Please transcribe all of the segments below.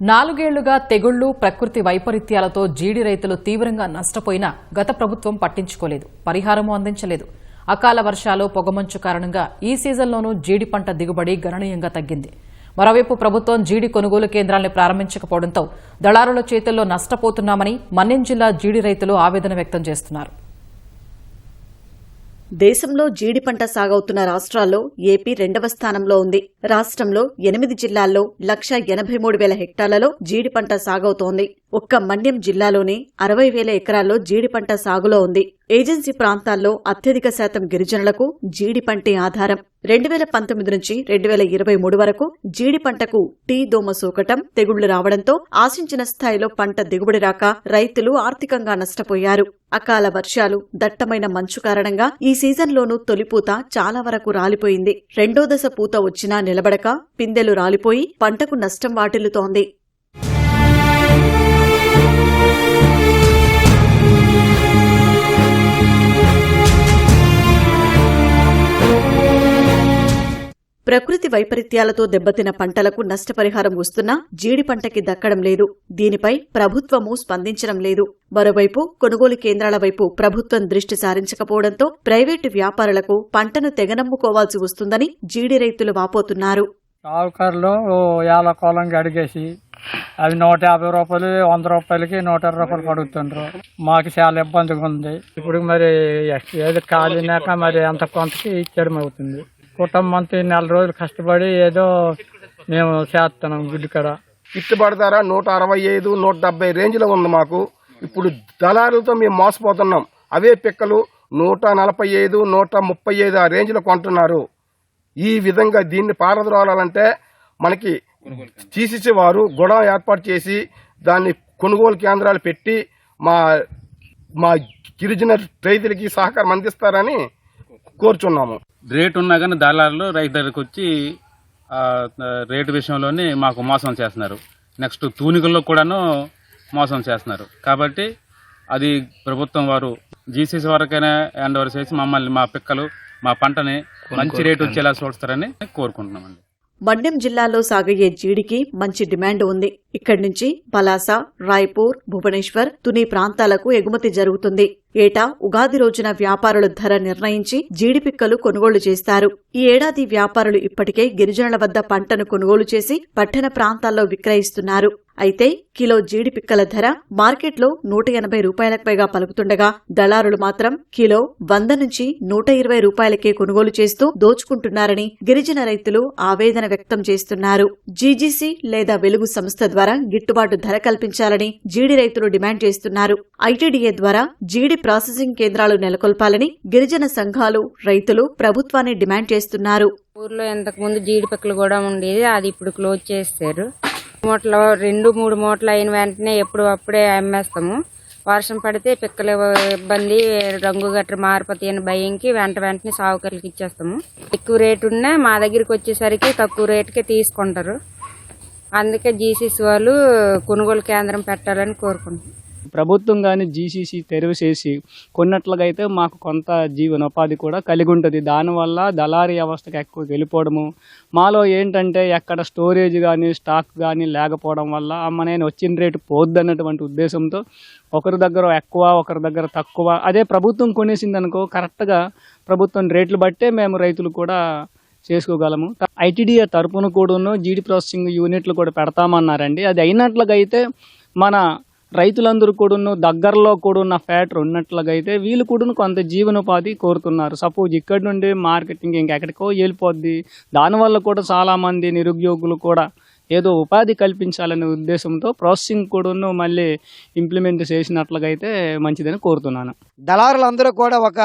నాలుగేళ్ళుగా తెగుళ్ళు ప్రకృతి వైపరీత్యాలతో జీడి రైతులు తీవ్రంగా నష్టపోయినా గత ప్రభుత్వం పట్టించుకోలేదు పరిహారము అందించలేదు. అకాల వర్షాలు పొగమంచు కారణంగా ఈ సీజన్లోనూ జీడి పంట దిగుబడి గణనీయంగా తగ్గింది. మరోవైపు ప్రభుత్వం జీడి కొనుగోలు కేంద్రాల్ని ప్రారంభించకపోవడంతో దళారుల చేతుల్లో నష్టపోతున్నామని మన్యం జిల్లా జీడి రైతులు ఆవేదన వ్యక్తం చేస్తున్నారు. దేశంలో జీడి పంట సాగవుతున్న రాష్ట్రాల్లో ఏపీ రెండవ స్థానంలో ఉంది. రాష్ట్రంలో ఎనిమిది జిల్లాల్లో లక్ష ఎనభై మూడు వేల హెక్టార్లలో జీడి పంట సాగవుతోంది. ఒక్క మండ్యం జిల్లాలోనే అరవై వేల ఎకరాల్లో జీడి పంట సాగులో ఉంది. ఏజెన్సీ ప్రాంతాల్లో అత్యధిక శాతం గిరిజనులకు జీడి పంటే ఆధారం. రెండు వేల పంతొమ్మిది నుంచి రెండు వేల ఇరవై మూడు వరకు జీడి పంటకు టీ దోమ సోకటం తెగుళ్ళు రావడంతో ఆశించిన స్థాయిలో పంట దిగుబడి రాక రైతులు ఆర్థికంగా నష్టపోయారు. అకాల వర్షాలు దట్టమైన మంచు కారణంగా ఈ సీజన్లోనూ తొలిపూత చాలా వరకు రాలిపోయింది. రెండో దశ పూత వచ్చినా నిలబడక పిందెలు రాలిపోయి పంటకు నష్టం వాటిల్లుతోంది. ప్రకృతి వైపరీత్యాలతో దెబ్బతిన పంటలకు నష్టపరిహారం వస్తున్నా జీడి పంటకి దక్కడం లేదు. దీనిపై ప్రభుత్వము స్పందించడం లేదు. మరోవైపు కొనుగోలు కేంద్రాల వైపు ప్రభుత్వం దృష్టి సారించకపోవడంతో ప్రైవేటు వ్యాపారులకు పంటను తెగనమ్ముకోవాల్సి వస్తుందని జీడి రైతులు వాపోతున్నారు. షావుకారులు యాల కోలంగా అడిగేసి అవి నూట యాభై రూపాయలు వంద రూపాయలకి నూట ఇరవై రూపాయలు పడుతుండ్రు. మాకు చాలా ఇబ్బందిగా ఉంది. ఇప్పుడు మరి ఏది కాలినాక మరి అంత కొంతకి ఇచ్చడం అవుతుంది. కుటుంబంతో నెల రోజులు కష్టపడి ఏదో మేము చేస్తున్నాం గుడ్డు కడ. గిట్టుబాటు ధర నూట అరవై ఐదు నూట డెబ్బై రేంజ్లో ఉంది మాకు. ఇప్పుడు దళారులతో మేము మోసపోతున్నాం. అవే పిక్కలు నూట నలభై ఐదు నూట ముప్పై ఐదు ఆ రేంజ్లో కొంటున్నారు. ఈ విధంగా దీన్ని పారద్రోలాలంటే మనకి తీసిచ్చే వారు గొడవ ఏర్పాటు చేసి దాన్ని కొనుగోలు కేంద్రాలు పెట్టి మా మా గిరిజన రైతులకి సహకారం అందిస్తారని కోరుచున్నాము. రేటు ఉన్నా కానీ దళారులు రైతు దగ్గరకు వచ్చి రేటు విషయంలోనే మాకు మోసం చేస్తున్నారు. నెక్స్ట్ తూనికల్లో కూడాను మోసం చేస్తున్నారు. కాబట్టి అది ప్రభుత్వం వారు జీసీసీ వరకైనా హ్యాండ్ ఓవర్ చేసి మమ్మల్ని మా పిక్కలు మా పంటని మంచి రేటు వచ్చేలా చూస్తారని కోరుకుంటున్నామండి. మన్యం జిల్లాలో సాగయ్యే జీడికి మంచి డిమాండ్ ఉంది. ఇక్కడి నుంచి పలాస రాయ్పూర్ భువనేశ్వర్ తుని ప్రాంతాలకు ఎగుమతి జరుగుతుంది. ఏటా ఉగాది రోజున వ్యాపారులు ధర నిర్ణయించి జీడి పిక్కలు కొనుగోలు చేస్తారు. ఈ ఏడాది వ్యాపారులు ఇప్పటికే గిరిజనుల వద్ద పంటను కొనుగోలు చేసి పట్టణ ప్రాంతాల్లో విక్రయిస్తున్నారు. అయితే కిలో జీడి పిక్కల ధర మార్కెట్లో నూట ఎనభై రూపాయలకు పైగా పలుకుతుండగా దళారులు మాత్రం కిలో వంద నుంచి నూట ఇరవై రూపాయలకే కొనుగోలు చేస్తూ దోచుకుంటున్నారని గిరిజన రైతులు ఆవేదన వ్యక్తం చేస్తున్నారు. జీజీసీ లేదా వెలుగు సంస్థ ద్వారా గిట్టుబాటు ధర కల్పించాలని జీడి రైతులు డిమాండ్ చేస్తున్నారు. ఐటీడీఏ ద్వారా జీడి ప్రాసెసింగ్ కేంద్రాలు నెలకొల్పాలని గిరిజన సంఘాలు రైతులు ప్రభుత్వాన్ని డిమాండ్ చేస్తున్నారు. ఊర్లో ఇంతకుముందు ముందు జీడిపిక్కలు కూడా ఉండేది అది ఇప్పుడు క్లోజ్ చేస్తారు మూటలు రెండు మూడు మూటలు అయిన వెంటనే ఎప్పుడు అప్పుడే అమ్మేస్తాము. వర్షం పడితే పిక్కలు ఇబ్బంది రంగు గట్ర మారిపోతాయి అని భయంకి వెంట వెంటనే సాగుకర్లకి ఇచ్చేస్తాము. ఎక్కువ రేటు ఉన్నా మా దగ్గరికి వచ్చేసరికి తక్కువ రేటుకే తీసుకుంటారు. అందుకే జీసీసీ వాళ్ళు కొనుగోలు కేంద్రం పెట్టాలని కోరుకుంటున్నాం. ప్రభుత్వం కానీ జీసీసీ తెరవ చేసి కొన్నట్లుగా అయితే మాకు కొంత జీవనోపాధి కూడా కలిగి ఉంటుంది దానివల్ల దళారీ వ్యవస్థకు ఎక్కువ వెళ్ళిపోవడము. మాలో ఏంటంటే ఎక్కడ స్టోరేజ్ కానీ స్టాక్ కానీ లేకపోవడం వల్ల అమ్మ నేను వచ్చిన రేటు పోద్దన్నటువంటి ఉద్దేశంతో ఒకరి దగ్గర ఎక్కువ ఒకరి దగ్గర తక్కువ అదే ప్రభుత్వం కొనేసింది అనుకో కరెక్ట్గా ప్రభుత్వం రేట్లు బట్టే మేము రైతులు కూడా చేసుకోగలము. ఐటీడీఏ తరపున కూడాను జీడి ప్రాసెసింగ్ యూనిట్లు కూడా పెడతామన్నారండి. అది అయినట్లుగా అయితే మన రైతులందరూ కూడాను దగ్గరలో కూడా ఉన్న ఫ్యాక్టరీ ఉన్నట్లుగా అయితే వీళ్ళు కూడా కొంత జీవనోపాధి కోరుతున్నారు. సపోజ్ ఇక్కడ నుండి మార్కెటింగ్ ఇంకెక్కడికో వెళ్ళిపోద్ది. దానివల్ల కూడా చాలామంది నిరుద్యోగులు కూడా ఏదో ఉపాధి కల్పించాలనే ఉద్దేశంతో ప్రాసెసింగ్ కూడాను మళ్ళీ ఇంప్లిమెంట్ చేసినట్లుగా అయితే మంచిదని కోరుతున్నాను. దళారులందరూ కూడా ఒక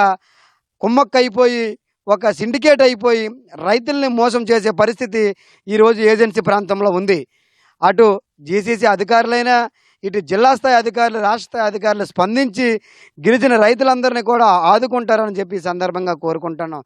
కుమ్మక్క అయిపోయి ఒక సిండికేట్ అయిపోయి రైతుల్ని మోసం చేసే పరిస్థితి ఈరోజు ఏజెన్సీ ప్రాంతంలో ఉంది. అటు జీసీసీ అధికారులైనా ఇటు జిల్లా స్థాయి అధికారులు రాష్ట్ర స్థాయి అధికారులు స్పందించి గిరిజన రైతులందరినీ కూడా ఆదుకుంటారని చెప్పి సందర్భంగా కోరుకుంటున్నాం.